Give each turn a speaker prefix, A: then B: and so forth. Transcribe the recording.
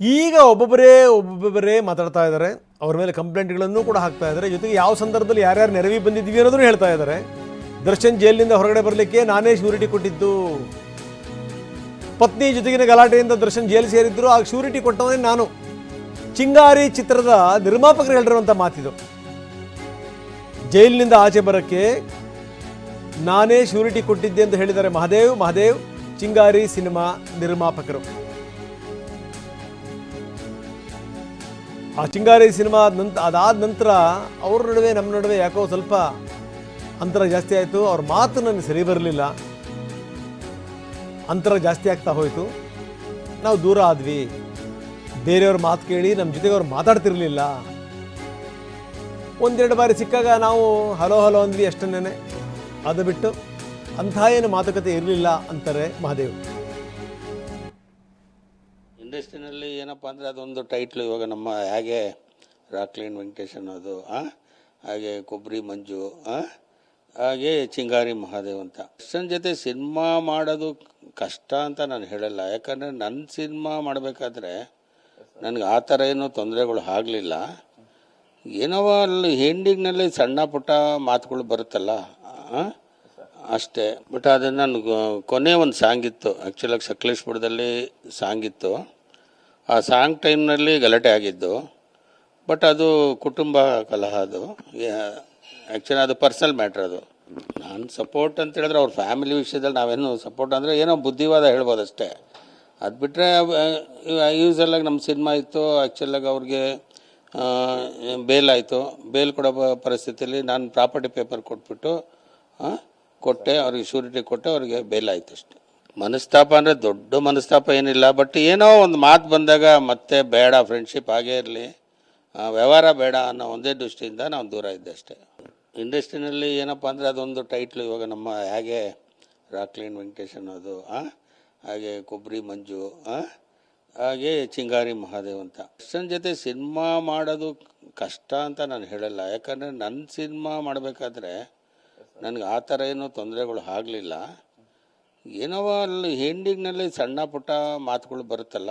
A: ಈಗ ಒಬ್ಬೊಬ್ಬರೇ ಒಬ್ಬೊಬ್ಬರೇ ಮಾತಾಡ್ತಾ ಇದ್ದಾರೆ. ಅವ್ರ ಮೇಲೆ ಕಂಪ್ಲೇಂಟ್ಗಳನ್ನು ಕೂಡ ಹಾಕ್ತಾ ಇದ್ದಾರೆ. ಜೊತೆಗೆ ಯಾವ ಸಂದರ್ಭದಲ್ಲಿ ಯಾರ್ಯಾರು ನೆರವಿ ಬಂದಿದ್ವಿ ಅನ್ನೋದನ್ನು ಹೇಳ್ತಾ ಇದ್ದಾರೆ. ದರ್ಶನ್ ಜೈಲಿನಿಂದ ಹೊರಗಡೆ ಬರಲಿಕ್ಕೆ ನಾನೇ ಶ್ಯೂರಿಟಿ ಕೊಟ್ಟಿದ್ದು. ಪತ್ನಿ ಜೊತೆಗಿನ ಗಲಾಟೆಯಿಂದ ದರ್ಶನ್ ಜೈಲು ಸೇರಿದ್ರು. ಆಗ ಶ್ಯೂರಿಟಿ ಕೊಟ್ಟವನೇ ನಾನು. ಚಿಂಗಾರಿ ಚಿತ್ರದ ನಿರ್ಮಾಪಕರು ಹೇಳಿರುವಂಥ ಮಾತಿದು. ಜೈಲಿನಿಂದ ಆಚೆ ಬರೋಕ್ಕೆ ನಾನೇ ಶ್ಯೂರಿಟಿ ಕೊಟ್ಟಿದ್ದೆ ಅಂತ ಹೇಳಿದ್ದಾರೆ ಮಹದೇವ್. ಮಹದೇವ್, ಚಿಂಗಾರಿ ಸಿನಿಮಾ ನಿರ್ಮಾಪಕರು. ಆ ಚಿಂಗಾರಿ ಸಿನಿಮಾ ನಂತ, ಅದಾದ ನಂತರ ಅವ್ರ ನಡುವೆ ನಮ್ಮ ನಡುವೆ ಯಾಕೋ ಸ್ವಲ್ಪ ಅಂತರ ಜಾಸ್ತಿ ಆಯಿತು. ಅವ್ರ ಮಾತು ನನಗೆ ಸರಿ ಬರಲಿಲ್ಲ. ಅಂತರ ಜಾಸ್ತಿ ಆಗ್ತಾ ಹೋಯಿತು. ನಾವು ದೂರ ಆದ್ವಿ. ಬೇರೆಯವ್ರ ಮಾತು ಕೇಳಿ ನಮ್ಮ ಜೊತೆಗೆ ಅವ್ರು ಮಾತಾಡ್ತಿರ್ಲಿಲ್ಲ. ಒಂದೆರಡು ಬಾರಿ ಸಿಕ್ಕಾಗ ನಾವು ಹಲೋ ಹಲೋ ಅಂದ್ವಿ ಅಷ್ಟನ್ನೇ ಅದು ಬಿಟ್ಟು ಅಂಥ ಏನು ಮಾತುಕತೆ ಇರಲಿಲ್ಲ ಅಂತಾರೆ ಮಹಾದೇವ್.
B: ಇಂಡಸ್ಟ್ರಿನಲ್ಲಿ ಏನಪ್ಪ ಅಂದರೆ ಅದೊಂದು ಟೈಟ್ಲು ಇವಾಗ ನಮ್ಮ ಹೇಗೆ ರಾಕ್ಲೈನ್ ವೆಂಕಟೇಶ್ ಅನ್ನೋದು? ಹಾಗೆ ಕೊಬ್ಬರಿ ಮಂಜು? ಹಾಗೆ ಚಿಂಗಾರಿ ಮಹಾದೇವ್ ಅಂತ ಅಷ್ಟನ್ ಜೊತೆ ಸಿನಿಮಾ ಮಾಡೋದು ಕಷ್ಟ ಅಂತ ನಾನು ಹೇಳಲ್ಲ ಯಾಕಂದರೆ ನನ್ನ ಸಿನಿಮಾ ಮಾಡಬೇಕಾದ್ರೆ ನನಗೆ ಆ ಥರ ಏನೂ ತೊಂದರೆಗಳು ಆಗಲಿಲ್ಲ ಏನೋ ಅಲ್ಲಿ ಹೆಂಡಿಗ್ನಲ್ಲಿ ಸಣ್ಣ ಪುಟ್ಟ ಮಾತುಗಳು ಬರುತ್ತಲ್ಲ? ಅಷ್ಟೇ ಬಟ್ ಅದನ್ನು ನನಗೆ, ಕೊನೆ ಒಂದು ಸಾಂಗ್ ಇತ್ತು ಆ್ಯಕ್ಚುಲಾಗಿ ಸಕಲೇಶ್ಪುರದಲ್ಲಿ ಸಾಂಗ್ ಇತ್ತು ಆ ಸಾಂಗ್ ಟೈಮ್ನಲ್ಲಿ ಗಲಾಟೆ ಆಗಿದ್ದು, ಬಟ್ ಅದು ಕುಟುಂಬ ಕಲಹ ಅದು. ಆ್ಯಕ್ಚುಲಿ ಅದು ಪರ್ಸನಲ್ ಮ್ಯಾಟ್ರ್ ಅದು. ನಾನು ಸಪೋರ್ಟ್ ಅಂತ ಹೇಳಿದ್ರೆ ಅವ್ರ ಫ್ಯಾಮಿಲಿ ವಿಷಯದಲ್ಲಿ ನಾವೇನು ಸಪೋರ್ಟ್ ಅಂದರೆ ಏನೋ ಬುದ್ಧಿವಾದ ಹೇಳ್ಬೋದು ಅಷ್ಟೇ. ಅದು ಬಿಟ್ಟರೆ ಯೂಸಲ್ಲಾಗಿ ನಮ್ಮ ಸಿನಿಮಾ ಇತ್ತು ಆ್ಯಕ್ಚುಲಾಗಿ ಅವ್ರಿಗೆ ಬೇಲ್ ಆಯಿತು. ಬೇಲ್ ಕೊಡೋ ಪರಿಸ್ಥಿತಿಯಲ್ಲಿ ನಾನು ಪ್ರಾಪರ್ಟಿ ಪೇಪರ್ ಕೊಟ್ಬಿಟ್ಟು ಕೊಟ್ಟೆ, ಅವ್ರಿಗೆ ಶೂರಿಟಿ ಕೊಟ್ಟೆ, ಅವ್ರಿಗೆ ಬೇಲ್ ಆಯಿತು ಅಷ್ಟೆ. ಮನಸ್ತಾಪ ಅಂದರೆ ದೊಡ್ಡ ಮನಸ್ತಾಪ ಏನಿಲ್ಲ ಬಟ್ ಏನೋ ಒಂದು ಮಾತು ಬಂದಾಗ ಮತ್ತೆ ಬೇಡ ಫ್ರೆಂಡ್ಶಿಪ್ ಹಾಗೇ ಇರಲಿ ವ್ಯವಹಾರ ಬೇಡ ಅನ್ನೋ ಒಂದೇ ದೃಷ್ಟಿಯಿಂದ ನಾವು ದೂರ ಇದ್ದೆ ಅಷ್ಟೇ ಇಂಡಸ್ಟ್ರಿನಲ್ಲಿ ಏನಪ್ಪ ಅಂದರೆ ಅದೊಂದು ಟೈಟ್ಲು ಇವಾಗ ನಮ್ಮ ಹೇಗೆ ರಾಕ್ಲೀನ್ ವೆಂಕಟೇಶ್ ಅನ್ನೋದು? ಹಾಗೆ ಕೊಬ್ಬರಿ ಮಂಜು? ಹಾಗೆ ಚಿಂಗಾರಿ ಮಹಾದೇವ್ ಅಂತ ಅಷ್ಟನ್ ಜೊತೆ ಸಿನಿಮಾ ಮಾಡೋದು ಕಷ್ಟ ಅಂತ ನಾನು ಹೇಳಲ್ಲ ಯಾಕಂದರೆ ನನ್ನ ಸಿನಿಮಾ ಮಾಡಬೇಕಾದ್ರೆ ನನಗೆ ಆ ಥರ ಏನೂ ತೊಂದರೆಗಳು ಆಗಲಿಲ್ಲ ಏನೋ ಅಲ್ಲಿ ಹೆಂಡಿಗ್ನಲ್ಲಿ ಸಣ್ಣ ಪುಟ್ಟ ಮಾತುಗಳು ಬರುತ್ತಲ್ಲ.